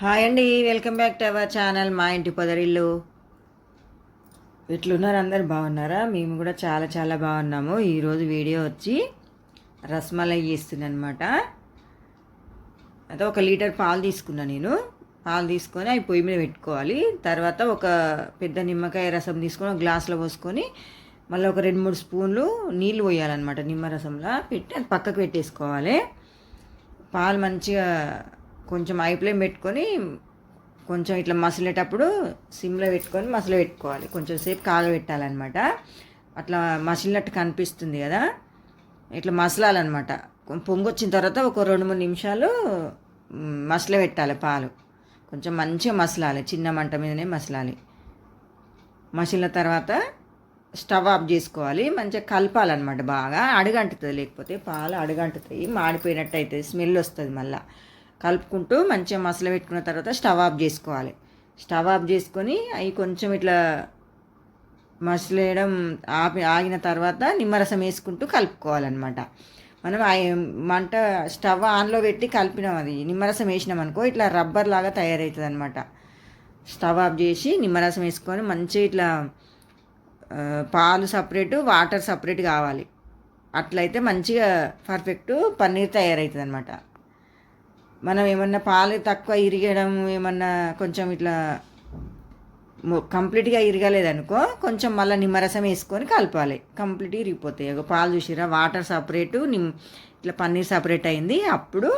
Hi అండి welcome back to our channel మా ఇంటి పొదరిల్లు. ఎట్లున్నారు అందరు? బాగున్నారా? మేము కూడా చాలా చాలా బాగున్నాము. ఈరోజు వీడియో వచ్చి రసమలై చేస్తుందనమాట అయితే ఒక లీటర్ పాలు తీసుకున్నా నేను. పాలు తీసుకొని అవి పొయ్యి మీద పెట్టుకోవాలి. తర్వాత ఒక పెద్ద నిమ్మకాయ రసం తీసుకొని ఒక గ్లాస్లో పోసుకొని మళ్ళీ ఒక రెండు మూడు స్పూన్లు నీళ్ళు పోయాలన్నమాట. నిమ్మరసంలో పెట్టి అది పక్కకు పెట్టేసుకోవాలి. పాలు మంచిగా కొంచెం ఐ ఫ్లేమ్ పెట్టుకొని కొంచెం ఇట్లా మసిలేటప్పుడు సిమ్లో పెట్టుకొని మసలు పెట్టుకోవాలి. కొంచెం సేపు కాగబెట్టాలన్నమాట అట్లా మసిలినట్టు కనిపిస్తుంది కదా. ఇట్లా మసలాలన్నమాట. పొంగు వచ్చిన తర్వాత ఒక రెండు మూడు నిమిషాలు మసల పెట్టాలి పాలు. కొంచెం మంచిగా మసలాలి. చిన్న మంట మీదనే మసలాలి. మసిలిన తర్వాత స్టవ్ ఆఫ్ చేసుకోవాలి. మంచిగా కలపాలన్నమాట బాగా. అడుగంటుతుంది లేకపోతే పాలు అడుగంటుతాయి మాడిపోయినట్టు అవుతుంది స్మెల్ వస్తుంది మళ్ళీ. కలుపుకుంటూ మంచిగా మసలు పెట్టుకున్న తర్వాత స్టవ్ ఆఫ్ చేసుకోవాలి. స్టవ్ ఆఫ్ చేసుకొని అవి కొంచెం ఇట్లా మసలేయడం ఆపి ఆగిన తర్వాత నిమ్మరసం వేసుకుంటూ కలుపుకోవాలన్నమాట. మనం మంట స్టవ్ ఆన్లో పెట్టి కలిపినాం అది. నిమ్మరసం వేసినాం అనుకో ఇట్లా రబ్బర్ లాగా తయారవుతుంది అనమాట స్టవ్ ఆఫ్ చేసి నిమ్మరసం వేసుకొని మంచిగా ఇట్లా పాలు సపరేట్ వాటర్ సపరేట్ కావాలి. అట్లయితే మంచిగా పర్ఫెక్ట్ పన్నీర్ తయారవుతుంది అనమాట మనం ఏమన్నా పాలు తక్కువ ఇరిగడం ఏమన్నా కొంచెం ఇట్లా కంప్లీట్గా ఇరగలేదనుకో కొంచెం మళ్ళీ నిమ్మరసం వేసుకొని కలపాలి. కంప్లీట్గా ఇరిగిపోతాయి. ఒక పాలు చూసిరా వాటర్ సపరేటు నిమ్ ఇట్లా పన్నీర్ సపరేట్ అయింది. అప్పుడు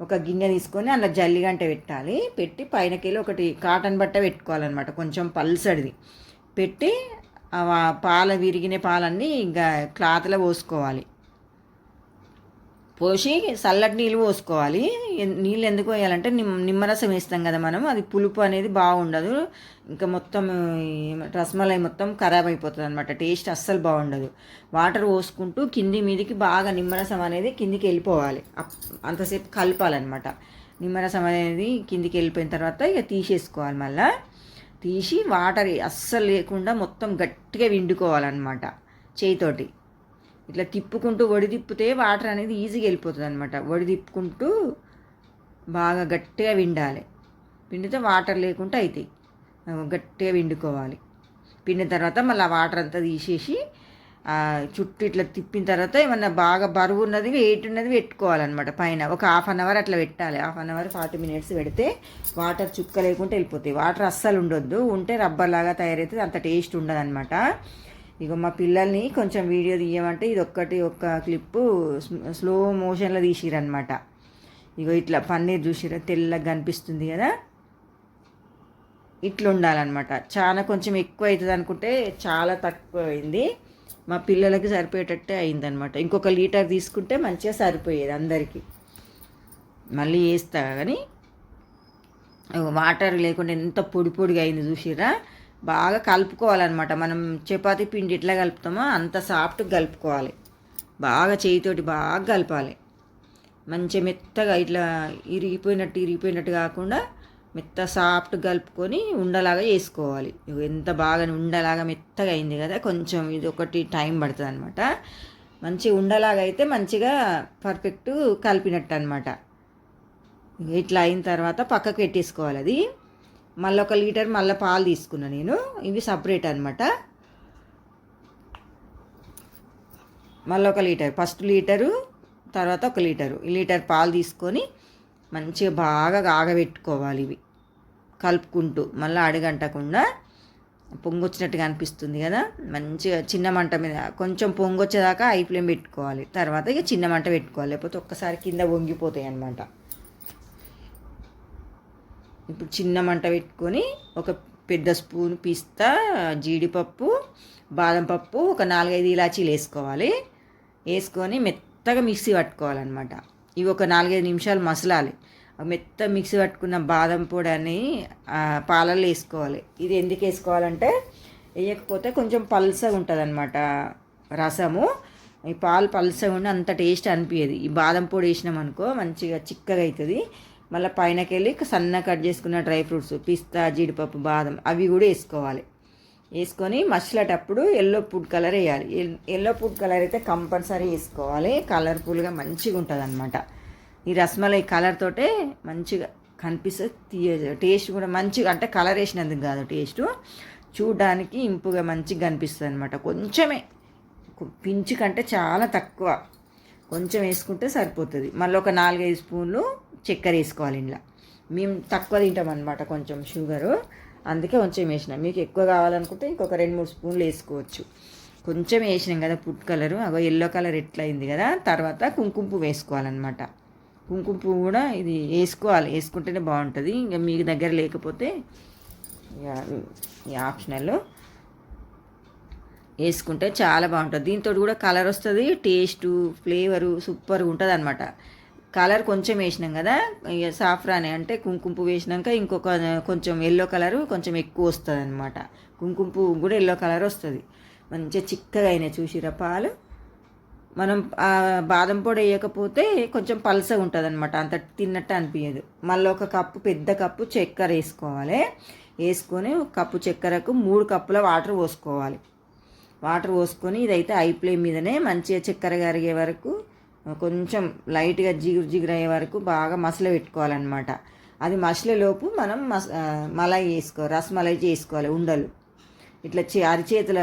ఒక గిన్నె తీసుకొని అందులో జల్లిగంట పెట్టాలి. పెట్టి పైనకెళ్ళి ఒకటి కాటన్ బట్ట పెట్టుకోవాలన్నమాట. కొంచెం పల్సడిది పెట్టి ఆ పాల విరిగిన పాలన్నీ ఇంకా క్లాత్లో పోసుకోవాలి. పోసి చల్లటి నీళ్ళు పోసుకోవాలి. నీళ్ళు ఎందుకు వేయాలంటే నిమ్ నిమ్మరసం వేస్తాం కదా మనం అది పులుపు అనేది బాగుండదు. ఇంకా మొత్తం రసమలై మొత్తం ఖరాబ్ అయిపోతుంది అనమాట టేస్ట్ అస్సలు బాగుండదు. వాటర్ పోసుకుంటూ కింది మీదికి బాగా నిమ్మరసం అనేది కిందికి వెళ్ళిపోవాలి. అప్- అంతసేపు కలపాలన్నమాట. నిమ్మరసం అనేది కిందికి వెళ్ళిపోయిన తర్వాత ఇక తీసేసుకోవాలి మళ్ళా. తీసి వాటర్ అస్సలు లేకుండా మొత్తం గట్టిగా విండుకోవాలన్నమాట చేయితోటి. ఇట్లా తిప్పుకుంటూ వడి తిప్పితే వాటర్ అనేది ఈజీగా వెళ్ళిపోతుంది అనమాట వడి తిప్పుకుంటూ బాగా గట్టిగా విండాలి. పిండితే వాటర్ లేకుండా అవుతాయి గట్టిగా విండుకోవాలి. పిండిన తర్వాత మళ్ళీ ఆ వాటర్ అంతా తీసేసి చుట్టూ ఇట్లా తిప్పిన తర్వాత ఏమన్నా బాగా బరువు ఉన్నది వెయిట్ ఉన్నది పెట్టుకోవాలన్నమాట. పైన ఒక హాఫ్ అన్ అవర్ అట్లా పెట్టాలి. Half an hour forty minutes పెడితే వాటర్ చుక్క లేకుండా వెళ్ళిపోతాయి. వాటర్ అస్సలు ఉండొద్దు. ఉంటే రబ్బర్ లాగా తయారవుతుంది. అంత టేస్ట్ ఉండదు ఇక మా పిల్లల్ని కొంచెం వీడియో తీయమంటే ఇది ఒక్కటి ఒక్క క్లిప్పు స్లో మోషన్లో తీసిరనమాట ఇగో ఇట్లా పన్నీర్ చూసిరా తెల్లగా కనిపిస్తుంది కదా? ఇట్లా ఉండాలన్నమాట. చాలా కొంచెం ఎక్కువ అవుతుంది అనుకుంటే చాలా తక్కువ అయింది. మా పిల్లలకి సరిపోయేటట్టే అయిందనమాట ఇంకొక లీటర్ తీసుకుంటే మంచిగా సరిపోయేది అందరికీ. మళ్ళీ వేస్తా కానీ వాటర్ లేకుండా ఎంత పొడి పొడిగా అయింది చూసిరా బాగా కలుపుకోవాలన్నమాట. మనం చపాతీ పిండి ఎట్లా కలుపుతామో అంత సాఫ్ట్గా కలుపుకోవాలి. బాగా చేయితోటి బాగా కలపాలి. మంచి మెత్తగా ఇట్లా ఇరిగిపోయినట్టు ఇరిగిపోయినట్టు కాకుండా మెత్త సాఫ్ట్ కలుపుకొని ఉండలాగా చేసుకోవాలి. ఎంత బాగా ఉండలాగా మెత్తగా అయింది కదా కొంచెం ఇది ఒకటి టైం పడుతుంది అనమాట మంచి ఉండలాగా అయితే మంచిగా పర్ఫెక్ట్ కలిపినట్టు అనమాట ఇట్లా అయిన తర్వాత పక్కకు పెట్టేసుకోవాలి అది. మళ్ళీ ఒక లీటర్ మళ్ళీ పాలు తీసుకున్నా నేను. ఇవి సపరేట్ అనమాట మళ్ళీ ఒక లీటర్. ఫస్ట్ లీటరు తర్వాత ఒక లీటరు. ఈ లీటర్ పాలు తీసుకొని మంచిగా బాగా ఆగబెట్టుకోవాలి ఇవి. కలుపుకుంటూ మళ్ళీ అడగంటకుండా పొంగొచ్చినట్టుగా అనిపిస్తుంది కదా. మంచిగా చిన్న మంట మీద కొంచెం పొంగొచ్చేదాకా ఐ ఫ్లేమ్ పెట్టుకోవాలి. తర్వాత ఇక చిన్న మంట పెట్టుకోవాలి. లేకపోతే ఒక్కసారి కింద వంగిపోతాయి అన్నమాట. ఇప్పుడు చిన్న మంట పెట్టుకొని ఒక పెద్ద స్పూన్ పిస్తా జీడిపప్పు బాదం పప్పు ఒక నాలుగైదు ఇలాచీలు వేసుకోవాలి. వేసుకొని మెత్తగా మిక్సీ పట్టుకోవాలన్నమాట. ఇవి ఒక నాలుగైదు నిమిషాలు మసలాలి. మెత్త మిక్సీ పట్టుకున్న బాదం పొడి అని పాలల్లో వేసుకోవాలి. ఇది ఎందుకు వేసుకోవాలంటే వేయకపోతే కొంచెం పల్సగా ఉంటుంది అనమాట రసము. ఈ పాలు పల్సగా ఉండి అంత టేస్ట్ అనిపించదు ఈ బాదం పొడి వేసినాం అనుకో మంచిగా చిక్కగా అవుతుంది మళ్ళీ పైనకెళ్ళి సన్న కట్ చేసుకున్న డ్రై ఫ్రూట్స్ పిస్తా జీడిపప్పు బాదం అవి కూడా వేసుకోవాలి. వేసుకొని మసిలేటప్పుడు ఎల్లో ఫుడ్ కలర్ వేయాలి. ఎల్లో ఫుడ్ కలర్ అయితే కంపల్సరీ వేసుకోవాలి. కలర్ఫుల్గా మంచిగా ఉంటుంది అనమాట ఈ రస్మలై కలర్ తోటే మంచిగా కనిపిస్తుంది తీయ టేస్ట్ కూడా మంచిగా అంటే కలర్ వేసినందుకు కాదు టేస్ట్ చూడడానికి ఇంపుగా మంచిగా కనిపిస్తుంది అనమాట కొంచెమే పించు కంటే చాలా తక్కువ. కొంచెం వేసుకుంటే సరిపోతుంది. మళ్ళీ ఒక నాలుగైదు స్పూన్లు చక్కెర వేసుకోవాలి ఇంట్లో మేము తక్కువ తింటాం అనమాట కొంచెం షుగరు. అందుకే కొంచెం వేసినాం. మీకు ఎక్కువ కావాలనుకుంటే ఇంకొక రెండు మూడు స్పూన్లు వేసుకోవచ్చు. కొంచెం వేసినాం కదా ఫుడ్ కలరు. అగో ఎల్లో కలర్ ఎట్లయింది కదా. తర్వాత కుంకుమ పువ్వు వేసుకోవాలన్నమాట. కుంకుమ పువ్వు కూడా ఇది వేసుకోవాలి. వేసుకుంటేనే బాగుంటుంది. ఇంకా మీ దగ్గర లేకపోతే ఈ ఆప్షనల్ వేసుకుంటే చాలా బాగుంటుంది. దీంతో కూడా కలర్ వస్తుంది టేస్టు ఫ్లేవరు సూపర్గా ఉంటుంది అనమాట కలర్ కొంచెం వేసినాం కదా. ఇక సాఫ్రాని అంటే కుంకుమ పువ్వు వేసినాక ఇంకొక కొంచెం ఎల్లో కలరు కొంచెం ఎక్కువ వస్తుంది అనమాట కుంకుమ పువ్వు కూడా ఎల్లో కలర్ వస్తుంది. మంచిగా చిక్కగా అయినాయి చూసిరా పాలు. మనం బాదం పొడి వేయకపోతే కొంచెం పలసగా ఉంటుంది అనమాట అంత తిన్నట్టు అనిపించదు మళ్ళీ ఒక కప్పు పెద్ద కప్పు చక్కెర వేసుకోవాలి. వేసుకొని కప్పు చక్కెరకు మూడు కప్పుల వాటర్ పోసుకోవాలి. వాటర్ పోసుకొని ఇదైతే ఐ ఫ్లేమ్ మీదనే మంచిగా చక్కెర కరిగే వరకు కొంచెం లైట్గా జిగురు జిగురు అయ్యే వరకు బాగా మసలు పెట్టుకోవాలన్నమాట. అది మసలలోపు మనం మస మలై వేసుకోవాలి రసమలై చేసుకోవాలి ఉండలు. ఇట్లా అరిచేతుల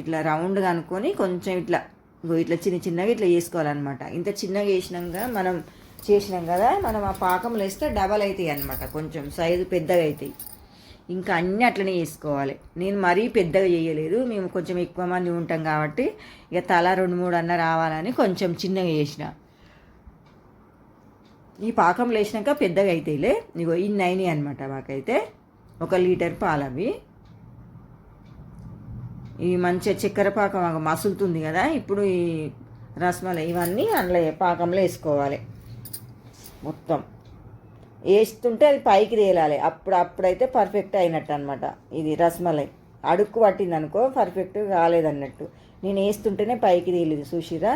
ఇట్లా రౌండ్గా అనుకొని కొంచెం ఇట్లా ఇట్లా చిన్న చిన్నగా ఇట్లా చేసుకోవాలన్నమాట. ఇంత చిన్నగా వేసినాక మనం చేసినాం కదా మనం ఆ పాకంలో వేస్తే డబల్ అవుతాయి అనమాట కొంచెం సైజు పెద్దగా అవుతాయి ఇంకా అన్నీ అట్లనే చేసుకోవాలి. నేను మరీ పెద్దగా చేయలేదు. మేము కొంచెం ఎక్కువ మంది ఉంటాం కాబట్టి ఇక తల రెండు మూడు అన్న రావాలని కొంచెం చిన్నగా చేసిన. ఈ పాకంలో వేసినాక పెద్దగా అవుతాయిలే ఇగో ఇన్ని అయినాయి అనమాట మాకైతే. ఒక లీటర్ పాలవి. ఈ మంచిగా చక్కెర పాకం మసులుతుంది కదా ఇప్పుడు ఈ రసమలై ఇవన్నీ అందులో పాకంలో వేసుకోవాలి. మొత్తం. వేస్తుంటే అది పైకి తేలాలి. అప్పుడు అప్పుడైతే పర్ఫెక్ట్ అయినట్టు అనమాట ఇది రసమలై. అడుక్కు పట్టింది అనుకో పర్ఫెక్ట్ కాలేదన్నట్టు. నేను వేస్తుంటేనే పైకి తేలేదు చూసిరా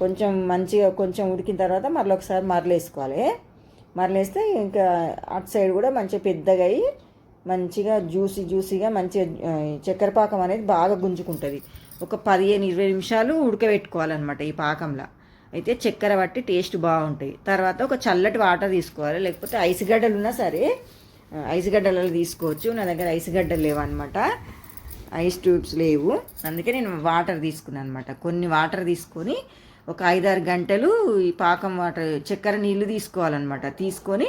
కొంచెం మంచిగా కొంచెం ఉడికిన తర్వాత మరొకసారి ఒకసారి మరలేసుకోవాలి. మరలేస్తే ఇంకా అటు సైడ్ కూడా మంచిగా పెద్దగా అయ్యి మంచిగా జ్యూసీ జ్యూసీగా మంచిగా చక్కెర పాకం అనేది బాగా గుంజుకుంటుంది. ఒక పదిహేను ఇరవై నిమిషాలు ఉడకబెట్టుకోవాలన్నమాట ఈ పాకంలో. అయితే చక్కెర పట్టి టేస్ట్ బాగుంటాయి. తర్వాత ఒక చల్లటి వాటర్ తీసుకోవాలి. లేకపోతే ఐస్ గడ్డలు ఉన్నా సరే ఐస్ గడ్డలలో తీసుకోవచ్చు. నా దగ్గర ఐస్ గడ్డలు లేవన్నమాట. ఐస్ ట్యూబ్స్ లేవు. అందుకే నేను వాటర్ తీసుకున్నాను అనమాట కొన్ని వాటర్ తీసుకొని ఒక ఐదారు గంటలు ఈ పాకం వాటర్ చక్కెర నీళ్ళు తీసుకోవాలన్నమాట. తీసుకొని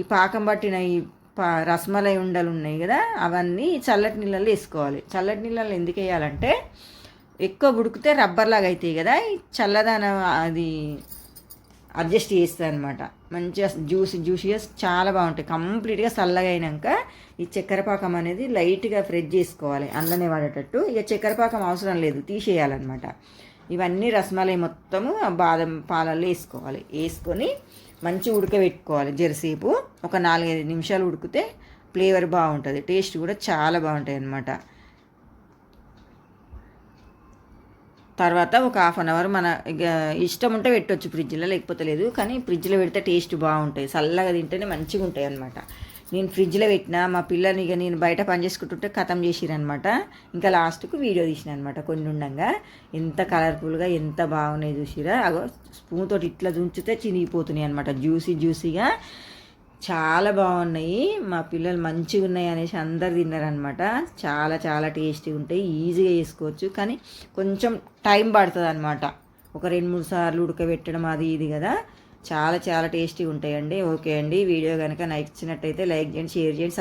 ఈ పాకం పట్టిన ఈ పా రసమలై ఉండలు ఉన్నాయి కదా అవన్నీ చల్లటి నీళ్ళల్లో వేసుకోవాలి. చల్లటి నీళ్ళల్లో ఎందుకు వేయాలంటే ఎక్కువ ఉడికితే రబ్బర్ లాగా అవుతాయి కదా చల్లదనం అది అడ్జస్ట్ చేస్తుంది అనమాట మంచిగా జ్యూస్ జ్యూసీగా చాలా బాగుంటాయి. కంప్లీట్గా చల్లగా అయినాక ఈ చక్కెర పాకం అనేది లైట్గా ఫ్రెష్ చేసుకోవాలి అందులోనే వాడేటట్టు. ఇక చక్కెర పాకం అవసరం లేదు తీసేయాలన్నమాట. ఇవన్నీ రసమలై మొత్తము బాదం పాలల్లో వేసుకోవాలి. వేసుకొని మంచి ఉడకబెట్టుకోవాలి. జరసేపు ఒక నాలుగైదు నిమిషాలు ఉడికితే ఫ్లేవర్ బాగుంటుంది టేస్ట్ కూడా చాలా బాగుంటాయి అన్నమాట తర్వాత ఒక హాఫ్ అన్ అవర్ మన ఇష్టం ఉంటే పెట్టవచ్చు ఫ్రిడ్జ్లో లేకపోతే లేదు కానీ ఫ్రిడ్జ్లో పెడితే టేస్ట్ బాగుంటాయి. చల్లగా తింటేనే మంచిగా ఉంటాయి అనమాట నేను ఫ్రిడ్జ్లో పెట్టిన మా పిల్లల్ని ఇక నేను బయట పని చేసుకుంటుంటే ఖతం చేసిరనమాట ఇంకా లాస్ట్కు వీడియో తీసిన అనమాట కొన్ని ఉండగా. ఎంత కలర్ఫుల్గా ఎంత బాగున్నాయి చూసిరా. అగో స్పూన్ తోటి ఇట్లా దుంచితే చినిగిపోతున్నాయి అనమాట జ్యూసీ జ్యూసీగా. చాలా బాగున్నాయి. మా పిల్లలు మంచిగా ఉన్నాయి అనేసి అందరు తిన్నారనమాట చాలా చాలా టేస్టీగా ఉంటాయి. ఈజీగా చేసుకోవచ్చు. కానీ కొంచెం టైం పడుతుంది అనమాట ఒక రెండు మూడు సార్లు ఉడకబెట్టడం అది ఇది కదా. చాలా చాలా టేస్టీగా ఉంటాయండి. ఓకే అండి. వీడియో కనుక నచ్చినట్టయితే లైక్ చేయండి షేర్ చేయండి